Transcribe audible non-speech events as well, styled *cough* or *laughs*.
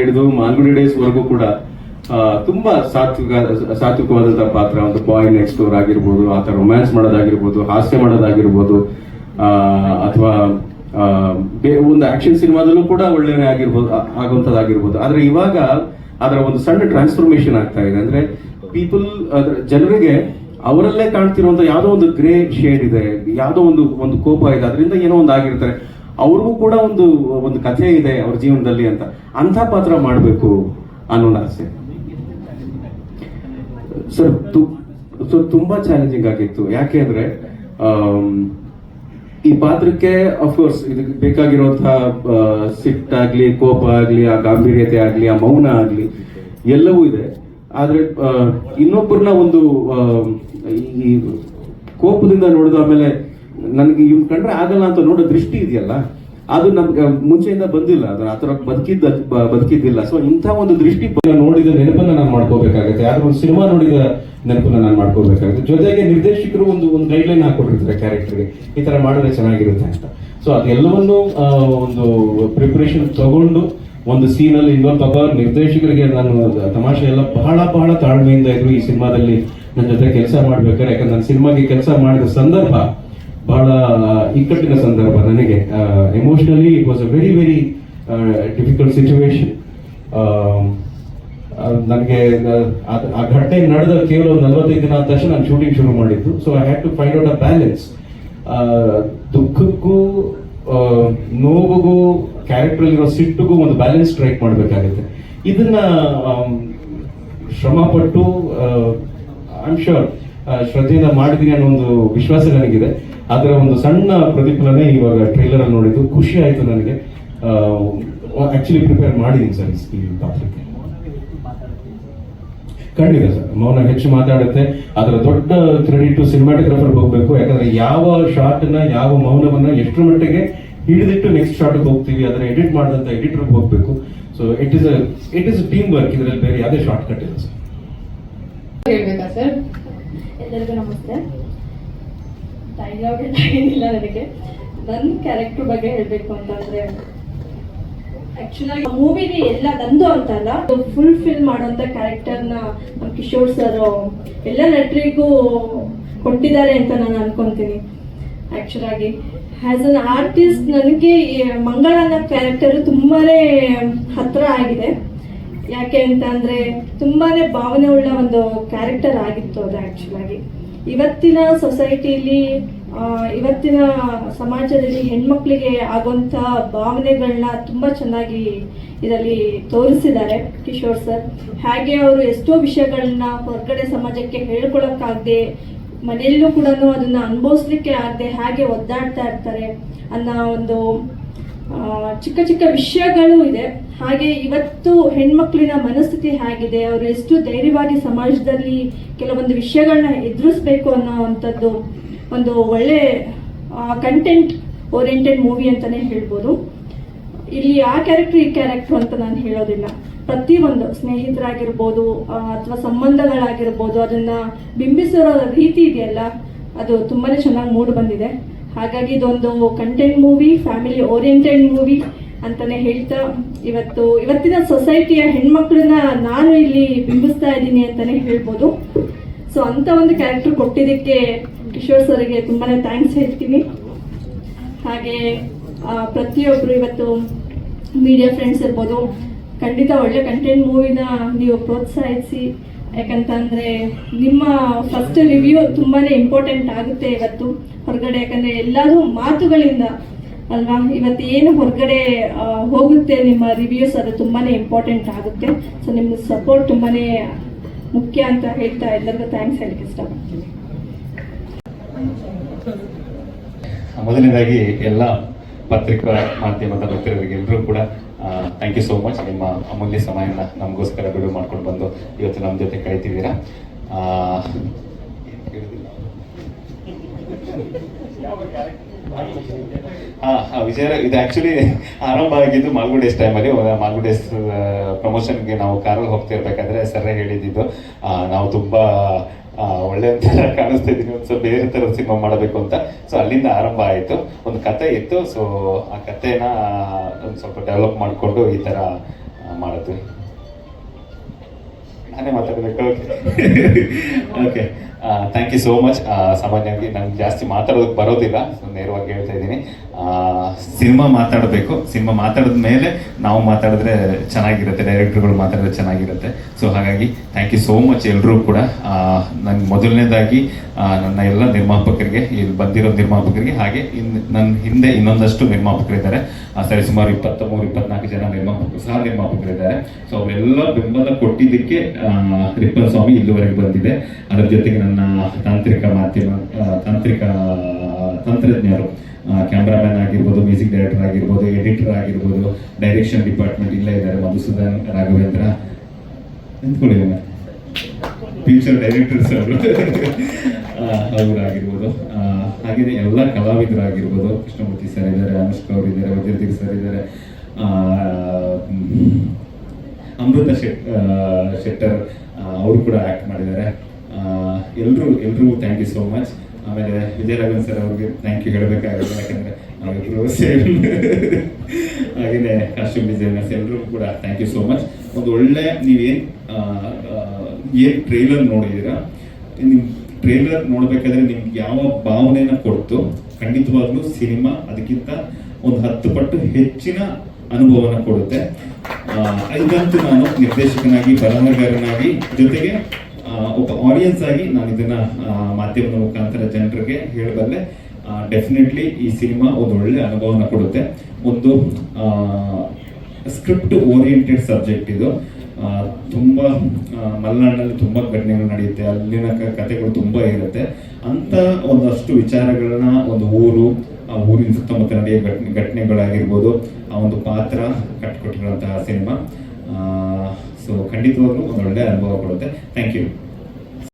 ಹಿಡಿದು ಮಾಲ್ಗುಡಿ ಡೇಸ್ ವರೆಗೂ ಕೂಡ ತುಂಬಾ ಸಾತ್ವಿಕ ಸಾತ್ವಿಕವಾದಂತಹ ಪಾತ್ರ ಒಂದು ಬಾಯ್ ನೆಕ್ಸ್ಟ್ ಡೋರ್ ಆಗಿರ್ಬೋದು ಆತ ರೊಮ್ಯಾನ್ಸ್ ಮಾಡೋದಾಗಿರ್ಬೋದು, ಹಾಸ್ಯ ಮಾಡೋದಾಗಿರ್ಬೋದು ಅಥವಾ ಒಂದು ಆಕ್ಷನ್ ಸಿನಿಮಾದಲ್ಲೂ ಕೂಡ ಒಳ್ಳೆಯನೇ ಆಗಿರ್ಬೋದು ಆಗುವಂಥದ್ದಾಗಿರ್ಬೋದು. ಆದ್ರೆ ಇವಾಗ ಅದರ ಒಂದು ಸಣ್ಣ ಟ್ರಾನ್ಸ್ಫಾರ್ಮೇಶನ್ ಆಗ್ತಾ ಇದೆ. ಅಂದ್ರೆ ಪೀಪಲ್ ಜನರಿಗೆ ಅವರಲ್ಲೇ ಕಾಣ್ತಿರುವಂತ ಯಾವುದೋ ಒಂದು ಗ್ರೇ ಶೇಡ್ ಇದೆ, ಯಾವುದೋ ಒಂದು ಒಂದು ಕೋಪ ಇದೆ, ಅದರಿಂದ ಏನೋ ಒಂದು ಆಗಿರ್ತಾರೆ. ಅವ್ರಿಗೂ ಕೂಡ ಒಂದು ಒಂದು ಕಥೆ ಇದೆ ಅವ್ರ ಜೀವನದಲ್ಲಿ ಅಂತ. ಅಂಥ ಪಾತ್ರ ಮಾಡಬೇಕು ಅನ್ನೋ ಆಸೆ. ಸರ್ ಸರ್, ತುಂಬಾ ಚಾಲೆಂಜಿಂಗ್ ಆಗಿತ್ತು. ಯಾಕೆ ಅಂದ್ರೆ ಈ ಪಾತ್ರಕ್ಕೆ ಅಫ್ಕೋರ್ಸ್ ಇದಕ್ಕೆ ಬೇಕಾಗಿರುವಂತಹ ಸಿಟ್ಟಾಗ್ಲಿ ಕೋಪ ಆಗಲಿ, ಆ ಗಾಂಭೀರ್ಯತೆ ಆಗಲಿ, ಆ ಮೌನ ಆಗಲಿ, ಎಲ್ಲವೂ ಇದೆ. ಆದರೆ ಇನ್ನೊಬ್ಬರನ್ನ ಒಂದು ಈ ಕೋಪದಿಂದ ನೋಡಿದ ಆಮೇಲೆ ನನಗೆ ಇವ್ನ ಕಂಡ್ರೆ ಆಗಲ್ಲ ಅಂತ ನೋಡೋ ದೃಷ್ಟಿ ಇದೆಯಲ್ಲ? ಅದು ನಮ್ಗೆ ಮುಂಚೆಯಿಂದ ಬಂದಿಲ್ಲ. ಅದು ಥರ ಬದುಕಿದ್ದ ಬದುಕಿದ್ದಿಲ್ಲ. ಸೊ ಇಂಥ ಒಂದು ದೃಷ್ಟಿ ನೋಡಿದ ನೆನಪನ್ನ ನಾನು ಮಾಡ್ಕೋಬೇಕಾಗುತ್ತೆ. ಯಾರು ಒಂದು ಸಿನಿಮಾ ನೋಡಿದ ನೆನಪನ್ನ ನಾನು ಮಾಡ್ಕೋಬೇಕಾಗುತ್ತೆ. ಜೊತೆಗೆ ನಿರ್ದೇಶಕರು ಒಂದು ಒಂದು ಗೈಡ್ ಲೈನ್ ಹಾಕೊಟ್ಟಿರ್ತಾರೆ ಕ್ಯಾರೆಕ್ಟರ್ಗೆ ಈ ತರ ಮಾಡಿದ್ರೆ ಚೆನ್ನಾಗಿರುತ್ತೆ ಅಂತ. ಸೊ ಅದೆಲ್ಲವನ್ನು ಆ, ಒಂದು ಪ್ರಿಪ್ರೇಷನ್ ತಗೊಂಡು ಒಂದು ಸೀನ್ ಅಲ್ಲಿ ಇನ್ನೊಂದು ಪಾಪ ನಿರ್ದೇಶಕರಿಗೆ ನಾನು ತಮಾಷೆ ಎಲ್ಲ ಬಹಳ ಬಹಳ ತಾಳ್ಮೆಯಿಂದ ಇದ್ರು ಈ ಸಿನಿಮಾದಲ್ಲಿ ನನ್ನ ಜೊತೆ ಕೆಲಸ ಮಾಡ್ಬೇಕಾದ್ರೆ ಯಾಕಂದ್ರೆ ನಾನು ಸಿನಿಮಾಗೆ ಕೆಲಸ ಮಾಡಿದ ಸಂದರ್ಭ ಬಹಳ ಇಕ್ಕಟ್ಟಿನ ಸಂದರ್ಭ ನನಗೆ. Emotionally it was a very very difficult situation ನನಗೆ, ಆ ಘಟನೆ ನಡೆದ ಕೇವಲ ಒಂದು ನಲವತ್ತೈದು ದಿನ ಆದ ತಕ್ಷಣ ನಾನು ಶೂಟಿಂಗ್ ಶುರು ಮಾಡಿದ್ದು. So I had to find out a balance ದುಃಖಕ್ಕೂ ನೋವುಗೂ ಕ್ಯಾರೆಕ್ಟರ್ ಸಿಟ್ಟಿಗೂ ಒಂದು ಬ್ಯಾಲೆನ್ಸ್ ಸ್ಟ್ರೈಕ್ ಮಾಡಬೇಕಾಗುತ್ತೆ. ಇದನ್ನ ಶ್ರಮಪಟ್ಟು ಶ್ರಮ ಪಟ್ಟು ಐ ಆಮ್ ಶೋರ್ ಶ್ರದ್ಧೆಯಿಂದ ಮಾಡಿದೀನಿ ಅನ್ನೋ ಒಂದು ವಿಶ್ವಾಸ ನನಗಿದೆ. ಅದರ ಒಂದು ಸಣ್ಣ ಪ್ರತಿಫಲನೆ ಇವಾಗ ಟ್ರೈಲರ್ ನೋಡಿದ್ದು. ಖುಷಿ ಆಯ್ತು ನನಗೆ. ಆಕ್ಚುಲಿ ಪ್ರಿಪೇರ್ ಮಾಡಿದ್ದೀನಿ ಸರ್ ಈ ಪಾತ್ರಕ್ಕೆ. ಖಂಡಿತ ಸರ್. ಮೌನ ಹೆಚ್ಚು ಮಾತಾಡುತ್ತೆ. ಅದರ ದೊಡ್ಡ ಕ್ರೆಡಿಟ್ ಸಿನಿಮಾಟೋಗ್ರಾಫರ್ ಹೋಗಬೇಕು. ಯಾಕಂದ್ರೆ ಯಾವ ಶಾರ್ಟ್ನ ಯಾವ ಮೌನವನ್ನ ಎಷ್ಟರ ಮಟ್ಟಿಗೆ ಹಿಡಿದಿಟ್ಟು ನೆಕ್ಸ್ಟ್ ಶಾರ್ಟ್ ಹೋಗ್ತೀವಿ ಅದನ್ನ ಎಡಿಟ್ ಮಾಡಿದಂಥ ಎಡಿಟರ್ ಹೋಗ್ಬೇಕು. So it is it is team work ಇದರಲ್ಲಿ ಬೇರೆ ಯಾವುದೇ ಶಾರ್ಟ್ ಕಟ್ ಇಲ್ಲ ಸರ್. ಹೇಳ್ಬೇಕಾ ಸರ್? ಎಲ್ಲರಿಗೂ ನಮಸ್ತೆ. ಡೈಲಾಗ್ ಏನಿಲ್ಲ ನನಗೆ. ನನ್ನ ಕ್ಯಾರೆಕ್ಟರ್ ಬಗ್ಗೆ ಹೇಳಬೇಕು ಅಂತಂದ್ರೆ ಆಕ್ಚುಲಾಗಿ ಮೂವಿಲಿ ಎಲ್ಲ ನಂದು ಅಂತ ಅಲ್ಲ ಫುಲ್ ಫಿಲ್ ಮಾಡೋಂಥ ಕ್ಯಾರೆಕ್ಟರ್ನ ನಮ್ಮ ಕಿಶೋರ್ ಸರ್ ಎಲ್ಲ ನಟರಿಗೂ ಕೊಟ್ಟಿದ್ದಾರೆ ಅಂತ ನಾನು ಅನ್ಕೊಂತೀನಿ. ಆಕ್ಚುಲಾಗಿ ಆ್ಯಸ್ ಅನ್ ಆರ್ಟಿಸ್ಟ್ ನನಗೆ ಮಂಗಳ ಅನ್ನೋ ಕ್ಯಾರೆಕ್ಟರ್ ತುಂಬಾನೇ ಹತ್ರ ಆಗಿದೆ. ಯಾಕೆ ಅಂತ ಅಂದ್ರೆ ತುಂಬಾನೇ ಭಾವನೆ ಉಳ್ಳ ಒಂದು ಕ್ಯಾರೆಕ್ಟರ್ ಆಗಿತ್ತು ಅದು ಆಕ್ಚುಲಾಗಿ ಇವತ್ತಿನ ಸೊಸೈಟಿಲಿ ಇವತ್ತಿನ ಸಮಾಜದಲ್ಲಿ ಹೆಣ್ಮಕ್ಳಿಗೆ ಆಗುವಂಥ ಭಾವನೆಗಳನ್ನ ತುಂಬಾ ಚೆನ್ನಾಗಿ ಇದರಲ್ಲಿ ತೋರಿಸಿದ್ದಾರೆ ಕಿಶೋರ್ ಸರ್. ಹಾಗೆ ಅವರು ಎಷ್ಟೋ ವಿಷಯಗಳನ್ನ ಹೊರಗಡೆ ಸಮಾಜಕ್ಕೆ ಹೇಳ್ಕೊಳಕ್ಕಾಗದೆ, ಮನೆಯಲ್ಲೂ ಕೂಡ ಅದನ್ನ ಅನುಭವಿಸ್ಲಿಕ್ಕೆ ಆಗದೆ ಹಾಗೆ ಒದ್ದಾಡ್ತಾ ಇರ್ತಾರೆ ಅನ್ನೋ ಒಂದು ಚಿಕ್ಕ ಚಿಕ್ಕ ವಿಷಯಗಳು ಇದೆ. ಹಾಗೆ ಇವತ್ತು ಹೆಣ್ಮಕ್ಳಿನ ಮನಸ್ಥಿತಿ ಹೇಗಿದೆ? ಅವರು ಎಷ್ಟು ಧೈರ್ಯವಾಗಿ ಸಮಾಜದಲ್ಲಿ ಕೆಲವೊಂದು ವಿಷಯಗಳನ್ನ ಎದುರಿಸ್ಬೇಕು ಅನ್ನೋವಂಥದ್ದು ಒಂದು ಒಳ್ಳೆ ಕಂಟೆಂಟ್ ಓರಿಯೆಂಟೆಡ್ ಮೂವಿ ಅಂತಾನೆ ಹೇಳ್ಬೋದು. ಇಲ್ಲಿ ಆ ಕ್ಯಾರೆಕ್ಟರ್ ಈ ಕ್ಯಾರೆಕ್ಟರ್ ಅಂತ ನಾನು ಹೇಳೋದಿಲ್ಲ. ಪ್ರತಿಯೊಂದು ಸ್ನೇಹಿತರಾಗಿರ್ಬೋದು ಅಥವಾ ಸಂಬಂಧಗಳಾಗಿರ್ಬೋದು, ಅದನ್ನ ಬಿಂಬಿಸಿರೋ ರೀತಿ ಇದೆಯಲ್ಲ, ಅದು ತುಂಬಾನೇ ಚೆನ್ನಾಗಿ ಮೂಡ್ ಬಂದಿದೆ. ಹಾಗಾಗಿ ಇದೊಂದು content movie family oriented movie ಅಂತಾನೆ ಹೇಳ್ತಾ ಇವತ್ತು, ಇವತ್ತಿನ ಸೊಸೈಟಿಯ ಹೆಣ್ಮಕ್ಳನ್ನ ನಾನು ಇಲ್ಲಿ ಬಿಂಬಿಸ್ತಾ ಇದ್ದೀನಿ ಅಂತಾನೆ ಹೇಳ್ಬೋದು. ಸೊ ಅಂತ ಒಂದು ಕ್ಯಾರೆಕ್ಟರ್ ಕೊಟ್ಟಿದ್ದಕ್ಕೆ ಕಿಶೋರ್ ಸರ್ಗೆ ತುಂಬಾನೇ ಥ್ಯಾಂಕ್ಸ್ ಹೇಳ್ತೀನಿ. ಹಾಗೆ ಪ್ರತಿಯೊಬ್ಬರು ಇವತ್ತು ಮೀಡಿಯಾ ಫ್ರೆಂಡ್ಸ್ ಇರ್ಬೋದು. ಖಂಡಿತ ಒಳ್ಳೆ ಕಂಟೆಂಟ್ ಮೂವಿನ ನೀವು ಪ್ರೋತ್ಸಾಹಿಸಿ. ಯಾಕಂತಂದ್ರೆ ನಿಮ್ಮ ಫಸ್ಟ್ ರಿವ್ಯೂ ತುಂಬಾನೇ ಇಂಪಾರ್ಟೆಂಟ್ ಆಗುತ್ತೆ ಇವತ್ತು. ಹೊರಗಡೆ ಯಾಕಂದ್ರೆ ಎಲ್ಲರೂ ಮಾತುಗಳಿಂದ ಅಲ್ವಾ? ಇವತ್ತು ಏನು ಹೊರಗಡೆ ಹೋಗುತ್ತೆ ನಿಮ್ಮ ರಿವ್ಯೂಸ್ ಅದು ತುಂಬಾನೇ ಇಂಪಾರ್ಟೆಂಟ್ ಆಗುತ್ತೆ. ಸೊ ನಿಮ್ಮ ಸಪೋರ್ಟ್ ತುಂಬಾನೇ ಮುಖ್ಯ ಅಂತ ಹೇಳ್ತಾ ಎಲ್ಲರಿಗೂ ಥ್ಯಾಂಕ್ಸ್ ಹೇಳಕ್ಕೆ ಇಷ್ಟಪಡ್ತೀನಿ. ಮೊದಲನೇದಾಗಿ ಎಲ್ಲ ಪತ್ರಿಕಾ ಮಾಧ್ಯಮದ ಮಿತ್ರರಿಗೆಲ್ಲರೂ ಕೂಡ ಥ್ಯಾಂಕ್ ಯು ಸೋ ಮಚ್ ನಿಮ್ಮ ಅಮೂಲ್ಯ ಸಮಯನ ನಮಗೋಸ್ಕರ ಬಿಡು ಮಾಡ್ಕೊಂಡು ಬಂದು ಇವತ್ತು ನಮ್ಮ ಜೊತೆ ಕೇಳಿದಿಲ್ಲ? ಹಾ ವಿಜಯ ಇದು ಆಕ್ಚುಲಿ ಆರಂಭ ಆಗಿದ್ದು ಮಾಲ್ಗುಡೇಸ್ ಟೈಮಲ್ಲಿ ಮಾಲ್ಗುಡೇಸ್ ಪ್ರಮೋಷನ್ಗೆ ನಾವು ಕಾರಲ್ಲಿ ಹೋಗ್ತಾ ಇರ್ಬೇಕಾದ್ರೆ ಸರ್ ಹೇಳಿದ್ದು ನಾವು ತುಂಬಾ ಒಳ್ಳೆ ಒಂಥರ ಕಾಣಿಸ್ತಾ ಇದ್ದೀನಿ ಒಂದು ಸ್ವಲ್ಪ ಬೇರೆ ಥರದ ಸಿನಿಮಾ ಮಾಡಬೇಕು ಅಂತ. ಸೊ ಅಲ್ಲಿಂದ ಆರಂಭ ಆಯಿತು. ಒಂದು ಕತೆ ಇತ್ತು. ಸೊ ಆ ಕತೆನ ಒಂದು ಸ್ವಲ್ಪ ಡೆವಲಪ್ ಮಾಡಿಕೊಂಡು ಈ ಥರ ಮಾಡಿದ್ವಿ. ನಾನೇ ಮಾತಾಡಬೇಕು. Okay thank you so much ಸಾಮಾನ್ಯವಾಗಿ ನಂಗೆ ಜಾಸ್ತಿ ಮಾತಾಡೋದಕ್ಕೆ ಬರೋದಿಲ್ಲ. ನೇರವಾಗಿ ಹೇಳ್ತಾ ಇದ್ದೀನಿ. ಸಿನಿಮಾ ಮಾತಾಡಬೇಕು. ಸಿನಿಮಾ ಮಾತಾಡಿದ ಮೇಲೆ ನಾವು ಮಾತಾಡಿದ್ರೆ ಚೆನ್ನಾಗಿರುತ್ತೆ, ಡೈರೆಕ್ಟರ್ಗಳು ಮಾತಾಡಿದ್ರೆ ಚೆನ್ನಾಗಿರುತ್ತೆ. ಸೊ ಹಾಗಾಗಿ ಥ್ಯಾಂಕ್ ಯು ಸೋ ಮಚ್ ಎಲ್ಲರೂ ಕೂಡ. ನನ್ನ ಮೊದಲನೇದಾಗಿ ನನ್ನ ಎಲ್ಲ ನಿರ್ಮಾಪಕರಿಗೆ, ಇಲ್ಲಿ ಬಂದಿರೋ ನಿರ್ಮಾಪಕರಿಗೆ, ಹಾಗೆ ಇನ್ ನನ್ನ ಹಿಂದೆ ಇನ್ನೊಂದಷ್ಟು ನಿರ್ಮಾಪಕರಿದ್ದಾರೆ. ಸರಿ ಸುಮಾರು ಇಪ್ಪತ್ತ ಮೂರು ಇಪ್ಪತ್ನಾಲ್ಕು ಜನ ನಿರ್ಮಾಪಕರು ಸಹ ನಿರ್ಮಾಪಕರಿದ್ದಾರೆ. ಸೊ ಅವರೆಲ್ಲ ಬೆಂಬಲ ಕೊಟ್ಟಿದ್ದಕ್ಕೆ ರಿಪ್ಪನ್ ಸ್ವಾಮಿ ಇಲ್ಲಿವರೆಗೆ ಬಂದಿದೆ. ಅದರ ಜೊತೆಗೆ ನನ್ನ ತಾಂತ್ರಿಕ ಮಾಧ್ಯಮ ತಾಂತ್ರಿಕ ತಂತ್ರಜ್ಞರು ಕ್ಯಾಮ್ರಾಮ್ಯಾನ್ ಆಗಿರ್ಬೋದು ಮ್ಯೂಸಿಕ್ ಡೈರೆಕ್ಟರ್ ಆಗಿರ್ಬೋದು ಎಡಿಟರ್ ಆಗಿರ್ಬೋದು ಡೈರೆಕ್ಷನ್ ಡಿಪಾರ್ಟ್ಮೆಂಟ್ ಇಲ್ಲೇ ಇದ್ದಾರೆ ಮಧುಸೂದನ್, ರಾಘವೇಂದ್ರ. ನಿಂತ್ಕೊಳ್ಳಿ ಫ್ಯೂಚರ್ ಡೈರೆಕ್ಟರ್ಸ್ ಅವರು. ಅವರಾಗಿರ್ಬೋದು. ಹಾಗೆಯೇ ಎಲ್ಲ ಕಲಾವಿದರಾಗಿರ್ಬೋದು. ಕೃಷ್ಣಮೂರ್ತಿ ಸರ್ ಇದ್ದಾರೆ, ಅನುಷ್ಕಾ ಅವರು ಇದ್ದಾರೆ ವಜ್ರದೀರ್ ಸರ್ ಇದ್ದಾರೆ. ಅಮೃತ ಶೆಟ್ ಶೆಟ್ಟರ್ ಅವರು ಕೂಡ ಆ್ಯಕ್ಟ್ ಮಾಡಿದ್ದಾರೆ. ಎಲ್ಲರೂ ಎಲ್ಲರೂ ಥ್ಯಾಂಕ್ ಯು ಸೋ ಮಚ್ ಆಮೇಲೆ ವಿಜಯ ರಾಘವನ್ ಸರ್ ಅವ್ರಿಗೆ ಥ್ಯಾಂಕ್ ಯು ಹೇಳಬೇಕಾಗುತ್ತೆ, ಯಾಕಂದರೆ ನಾವಿಬ್ಬರು ಸೇಮ್ *laughs* ಹಾಗೆಯೇ ಕಾಸ್ಟ್ಯೂಮ್ ಡಿಸೈನರ್ಸ್ ಎಲ್ಲರೂ ಕೂಡ ಥ್ಯಾಂಕ್ ಯು ಸೋ ಮಚ್ ಒಂದು ಒಳ್ಳೆ ನೀವೇನು ಏನು ಟ್ರೈಲರ್ ನೋಡಿದ್ದೀರಾ ನಿಮ್ಮ ಟ್ರೈಲರ್ ನೋಡಬೇಕಾದ್ರೆ ನಿಮ್ಗೆ ಯಾವ ಭಾವನೆನ ಕೊಡ್ತು? ಖಂಡಿತವಾಗ್ಲೂ ಸಿನಿಮಾ ಅದಕ್ಕಿಂತ ಒಂದು ಹತ್ತು ಪಟ್ಟು ಹೆಚ್ಚಿನ ಅನುಭವನ ಕೊಡುತ್ತೆ. ಇದಂತೂ ನಾನು ನಿರ್ದೇಶಕನಾಗಿ, ಬರಹಗಾರನಾಗಿ ಜೊತೆಗೆ ಒಬ್ಬ ಆಡಿಯನ್ಸ್ ಆಗಿ ನಾನು ಇದನ್ನ ಮಾಧ್ಯಮದ ಮುಖಾಂತರ ಜನರಿಗೆ ಹೇಳಬಲ್ಲೆ ಡೆಫಿನೆಟ್ಲಿ ಈ ಸಿನಿಮಾ ಒಂದು ಒಳ್ಳೆ ಅನುಭವನ ಕೊಡುತ್ತೆ. ಒಂದು ಸ್ಕ್ರಿಪ್ಟ್ ಓರಿಯೆಂಟೆಡ್ ಸಬ್ಜೆಕ್ಟ್ ಇದು. ತುಂಬ ಮಲೆನಾಡಿನಲ್ಲಿ ತುಂಬ ಘಟನೆಗಳು ನಡೆಯುತ್ತೆ. ಅಲ್ಲಿನ ಕಥೆಗಳು ತುಂಬ ಇರುತ್ತೆ. ಅಂತ ಒಂದಷ್ಟು ವಿಚಾರಗಳನ್ನ ಒಂದು ಊರು, ಆ ಊರಿನ ಸುತ್ತಮುತ್ತ ನಡೆಯ ಘಟನೆ ಘಟನೆಗಳಾಗಿರ್ಬೋದು, ಆ ಒಂದು ಪಾತ್ರ ಕಟ್ಕೊಟ್ಟಿರುವಂತಹ ಸಿನಿಮಾ. ಸೊ ಖಂಡಿತವಾಗ್ಲೂ ಒಂದು ಒಳ್ಳೆ ಅನುಭವ ಕೊಡುತ್ತೆ. Thank you